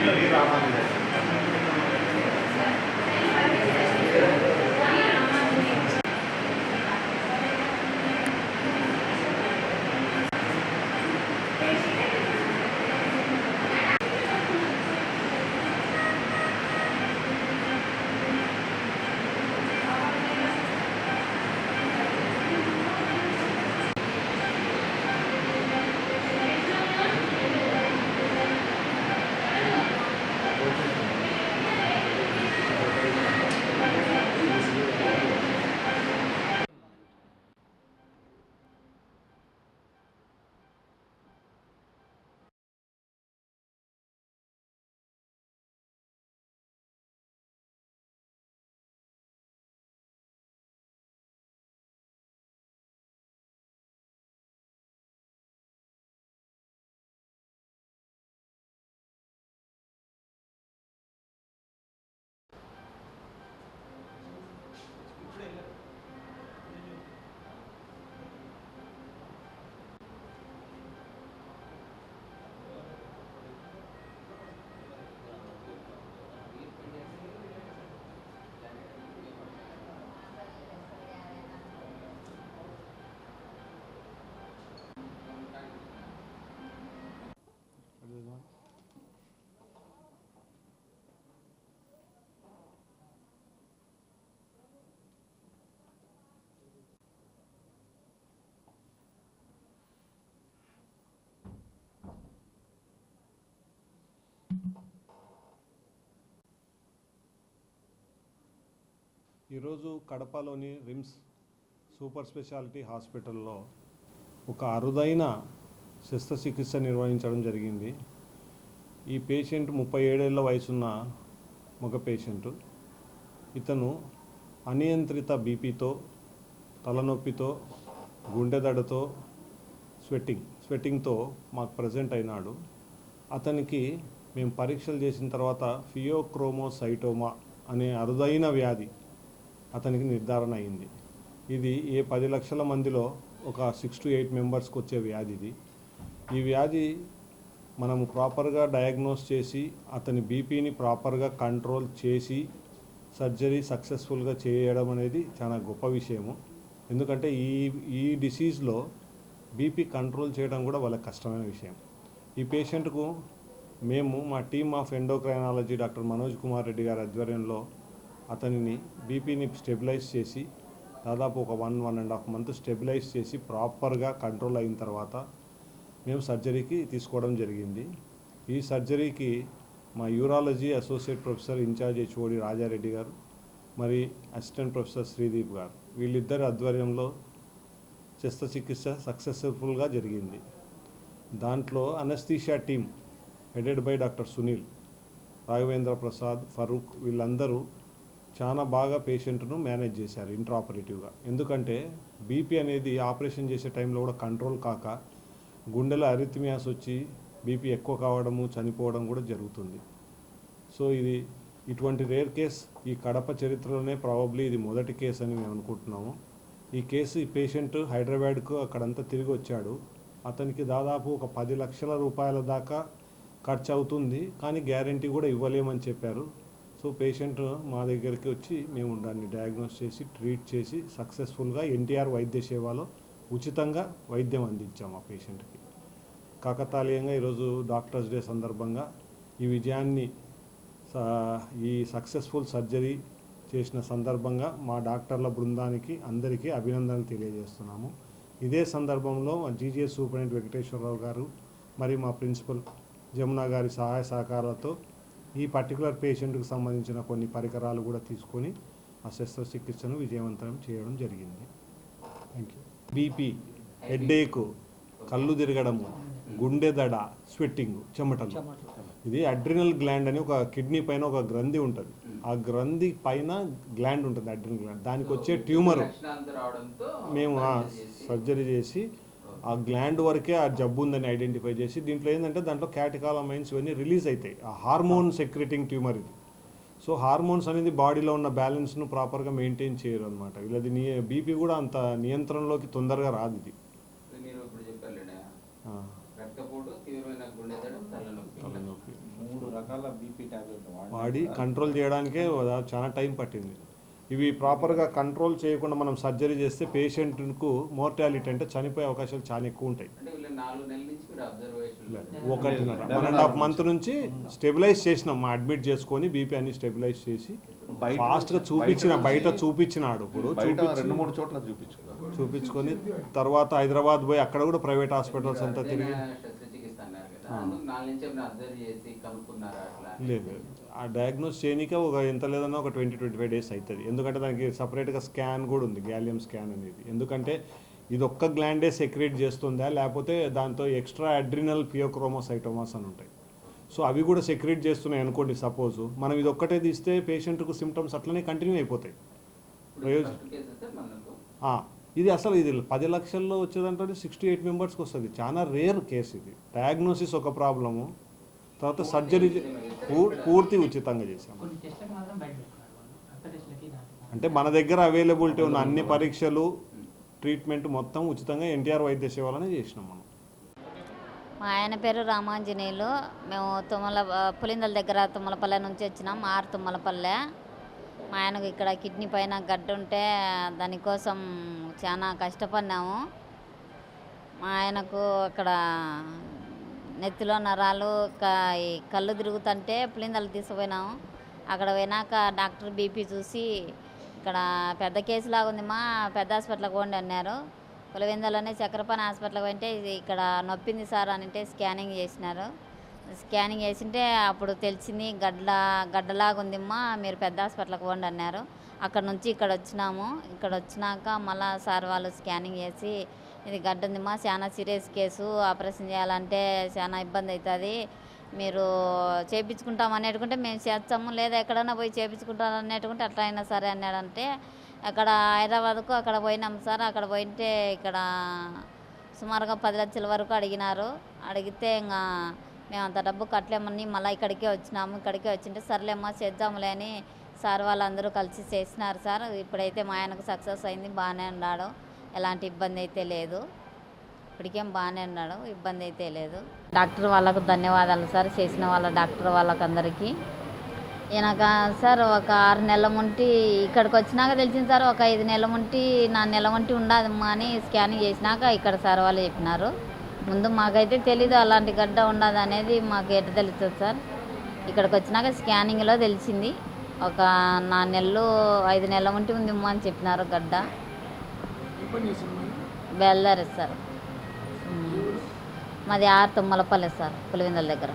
Bismillahirrahmanirrahim. ఈరోజు కడపలోని RIMS super speciality హాస్పిటల్లో ఒక అరుదైన శస్త్రచికిత్స నిర్వహించడం జరిగింది. ఈ పేషెంట్ ముప్పై ఏడేళ్ళ వయసున్న మగ పేషెంట్. ఇతను అనియంత్రిత బీపీతో తలనొప్పితో గుండెదడతో స్వెట్టింగ్ స్వెట్టింగ్తో మాకు ప్రజెంట్ అయినాడు. అతనికి మేము పరీక్షలు చేసిన తర్వాత ఫియోక్రోమోసైటోమా అనే అరుదైన వ్యాధి అతనికి నిర్ధారణ అయింది. ఇది ఏ పది లక్షల మందిలో ఒక సిక్స్ టు ఎయిట్ మెంబర్స్కి వచ్చే వ్యాధి ఇది. ఈ వ్యాధి మనము ప్రాపర్గా డయాగ్నోస్ చేసి అతని బీపీని ప్రాపర్గా కంట్రోల్ చేసి సర్జరీ సక్సెస్ఫుల్గా చేయడం అనేది చాలా గొప్ప విషయము. ఎందుకంటే ఈ ఈ డిసీజ్లో బీపీ కంట్రోల్ చేయడం కూడా వాళ్ళకి కష్టమైన విషయం. ఈ పేషెంట్కు మేము మా team of endocrinology doctor Manoj Kumar Reddy గారి ఆధ్వర్యంలో అతనిని బీపీని స్టెబిలైజ్ చేసి దాదాపు ఒక one one and half month stabilise చేసి ప్రాపర్గా కంట్రోల్ అయిన తర్వాత మేము సర్జరీకి తీసుకోవడం జరిగింది. ఈ సర్జరీకి మా urology associate professor in-charge HOD Rajareddy గారు మరి అసిస్టెంట్ ప్రొఫెసర్ శ్రీదీప్ గారు. వీళ్ళిద్దరి ఆధ్వర్యంలో శస్త్రచికిత్స సక్సెస్ఫుల్గా జరిగింది. దాంట్లో anaesthesia team headed by doctor Sunil Raghavendra Prasad Farooq వీళ్ళందరూ చాలా బాగా పేషెంట్ను మేనేజ్ చేశారు ఇంట్రాపరేటివ్గా ఎందుకంటే బీపీ అనేది ఆపరేషన్ చేసే టైంలో కూడా కంట్రోల్ కాక గుండెలో అరిథిమియాస్ వచ్చి బీపీ ఎక్కువ కావడము చనిపోవడం కూడా జరుగుతుంది. సో ఇది ఇటువంటి రేర్ కేస్ ఈ కడప చరిత్రలోనే ప్రాబబ్లీ ఇది మొదటి కేసు అని మేము అనుకుంటున్నాము. ఈ కేసు ఈ పేషెంట్ హైదరాబాద్కు అక్కడంతా తిరిగి వచ్చాడు. అతనికి దాదాపు ఒక పది లక్షల రూపాయల దాకా ఖర్చు అవుతుంది కానీ గ్యారంటీ కూడా ఇవ్వలేమని చెప్పారు. సో పేషెంట్ మా దగ్గరికి వచ్చి మేము దాన్ని డయాగ్నోస్ చేసి ట్రీట్ చేసి సక్సెస్ఫుల్గా ఎన్టీఆర్ వైద్య సేవలో ఉచితంగా వైద్యం అందించాము ఆ పేషెంట్కి. కాకతాళీయంగా ఈరోజు డాక్టర్స్ డే సందర్భంగా ఈ విజయాన్ని ఈ సక్సెస్ఫుల్ సర్జరీ చేసిన సందర్భంగా మా డాక్టర్ల బృందానికి అందరికీ అభినందనలు తెలియజేస్తున్నాము. ఇదే సందర్భంలో మా జీజీఎస్ సూపరింటెండెంట్ వెంకటేశ్వరరావు గారు మరి మా ప్రిన్సిపల్ జమున గారి సహాయ సహకారాలతో ఈ పర్టికులర్ పేషెంట్కి సంబంధించిన కొన్ని పరికరాలు కూడా తీసుకొని ఆ శస్త్రచికిత్సను విజయవంతం చేయడం జరిగింది. థ్యాంక్ యూ బీపీ హెడ్ఏక్ కళ్ళు తిరగడము గుండె దడ స్వెట్టింగ్ చెమటలు. ఇది అడ్రినల్ గ్లాండ్ అని ఒక కిడ్నీ పైన ఒక గ్రంథి ఉంటుంది. ఆ గ్రంథి పైన గ్లాండ్ ఉంటుంది అడ్రినల్ గ్లాండ్ దానికి వచ్చే ట్యూమర్ మేము సర్జరీ చేసి ఆ గ్లాండ్ వరకే ఆ జబ్బు ఉందని ఐడెంటిఫై చేసి దీంట్లో ఏంటంటే దాంట్లో క్యాటికాలమైన్స్ ఇవన్నీ రిలీజ్ అవుతాయి ఆ హార్మోన్ సెక్రెటింగ్ ట్యూమర్ ఇది. సో హార్మోన్స్ అనేది బాడీలో ఉన్న బ్యాలెన్స్ను ప్రాపర్గా మెయింటైన్ చేయరు అనమాట వీళ్ళది నీ బీపీ కూడా అంత నియంత్రణలోకి తొందరగా రాదు ఇది. తలనొప్పి. మూడు రకాల బీపీ వాడి కంట్రోల్ చేయడానికే చాలా టైం పట్టింది. ఇవి ప్రాపర్గా కంట్రోల్ చేయకుండా మనం సర్జరీ చేస్తే పేషెంట్కు మోర్టాలిటీ అంటే చనిపోయే అవకాశాలు చాలా ఎక్కువ ఉంటాయి. అంటే వీళ్ళు నాలుగు నెలల నుంచి కూడా అబ్జర్వేషన్ ఒకటిన్నర వన్ అండ్ హాఫ్ మంత్ నుంచి స్టెబిలైజ్ చేసినాం. మా అడ్మిట్ చేసుకొని బీపీ అన్ని స్టెబిలైజ్ చేసి ఫాస్ట్గా చూపించిన బయట చూపించినాడు ఇప్పుడు. రెండు మూడు చోట్ల చూపించుకొని తర్వాత హైదరాబాద్ పోయి అక్కడ కూడా ప్రైవేట్ హాస్పిటల్స్ అంతా తిరిగి లేదు. ఆ డయాగ్నోస్ చేయనికే ఒక ఎంత లేదన్నా ఒక ట్వంటీ ట్వంటీ ఫైవ్ డేస్ అవుతుంది ఎందుకంటే దానికి సపరేట్గా స్కాన్ కూడా ఉంది గ్యాలియం స్కాన్ అనేది. ఎందుకంటే ఇది ఒక్క గ్లాండే సెక్రేట్ చేస్తుందా లేకపోతే దాంతో ఎక్స్ట్రా అడ్రినల్ పియోక్రోమోసైటోమాస్ అని ఉంటాయి. సో అవి కూడా సెక్రేట్ చేస్తున్నాయి అనుకోండి సపోజ్ మనం ఇది ఒక్కటే తీస్తే పేషెంట్కు సిమ్టమ్స్ అట్లనే కంటిన్యూ అయిపోతాయి. ఇది అసలు ఇది పది లక్షల్లో వచ్చేదంటే సిక్స్టీ ఎయిట్ మెంబర్స్కి వస్తుంది. చాలా రేర్ కేసు ఇది. డయాగ్నోసిస్ ఒక ప్రాబ్లము తర్వాత సర్జరీ పూర్తి ఉచితంగా దానికి అంటే మన దగ్గర అవైలబిలిటీ ఉన్న అన్ని పరీక్షలు ట్రీట్మెంట్ మొత్తం ఉచితంగా ఎన్టీఆర్ వైద్య సేవలనే చేసినాం మనం. మా ఆయన పేరు రామాంజనేయులు. మేము తుమ్మల పులిందల దగ్గర తుమ్మలపల్లె నుంచి వచ్చినాం ఆరు తుమ్మలపల్లె. మా ఆయనకు ఇక్కడ కిడ్నీ పైన గడ్డ ఉంటే దానికోసం చాలా కష్టపడినాము. మా ఆయనకు అక్కడ నెత్తిలో నరాలు కళ్ళు తిరుగుతుంటే పులిందలు తీసుకుపోయినాము అక్కడ పోయినాక డాక్టర్ బీపీ చూసి ఇక్కడ పెద్ద కేసులాగా ఉంది మా పెద్ద హాస్పిటల్కి పోండి అన్నారు. పులివెందులోనే చక్రపాణి హాస్పిటల్కి పోయింటే ఇక్కడ నొప్పింది సార్ అని అంటే స్కానింగ్ చేసినారు. స్కానింగ్ చేసింటే అప్పుడు తెలిసింది గడ్డ గడ్డలాగా ఉందిమ్మా మీరు పెద్ద హాస్పిటల్కి పోండి అన్నారు. అక్కడ నుంచి ఇక్కడ వచ్చినాము. ఇక్కడ వచ్చినాక మళ్ళా సార్ వాళ్ళు స్కానింగ్ చేసి ఇది గడ్డ చాలా సీరియస్ కేసు. ఆపరేషన్ చేయాలంటే చాలా ఇబ్బంది అవుతుంది. మీరు చేయించుకుంటాం అనేటుకుంటే మేము చేస్తాము. లేదా ఎక్కడైనా పోయి చేయించుకుంటాం అనేటుకుంటే అట్లా అయినా సరే అన్నాడంటే అక్కడ హైదరాబాద్కు అక్కడ పోయినాం సార్. అక్కడ పోయింటే ఇక్కడ సుమారుగా పది లక్షల వరకు అడిగినారు. అడిగితే ఇంకా మేము అంత డబ్బు కట్టలేమని మళ్ళీ ఇక్కడికే వచ్చినాము. ఇక్కడికే వచ్చింటే సర్లేమ్మా చేద్దాములే అని సార్ వాళ్ళందరూ కలిసి చేసినారు సార్. ఇప్పుడైతే మా ఆయనకు సక్సెస్ అయింది. బాగానే ఉన్నాడు. ఎలాంటి ఇబ్బంది అయితే లేదు. ఇప్పటికేం బాగానే ఉన్నాడు ఇబ్బంది అయితే లేదు. డాక్టర్ వాళ్ళకు ధన్యవాదాలు సార్ చేసిన వాళ్ళ డాక్టర్ వాళ్ళకి అందరికీ ఈయనక సార్ ఒక ఆరు నెలల ముంటి ఇక్కడికి వచ్చినాక తెలిసింది సార్ ఒక ఐదు నెలల ముంటి నా నెల ముంటి ఉండదమ్మా అని స్కానింగ్ చేసినాక ఇక్కడ సార్ వాళ్ళు చెప్పినారు. ముందు మాకైతే తెలీదు అలాంటి గడ్డ ఉండదు అనేది మాకు ఎట్ట తెలుస్తుంది సార్. ఇక్కడికి వచ్చినాక స్కానింగ్లో తెలిసింది. ఒక నా నెలలు ఐదు నెలల ముంటి ఉందిమ్మా అని చెప్పినారు గడ్డ. బెల్లారి సార్. మాది ఆర్ తుమ్మలపల్లి సార్ పులివెందుల దగ్గర.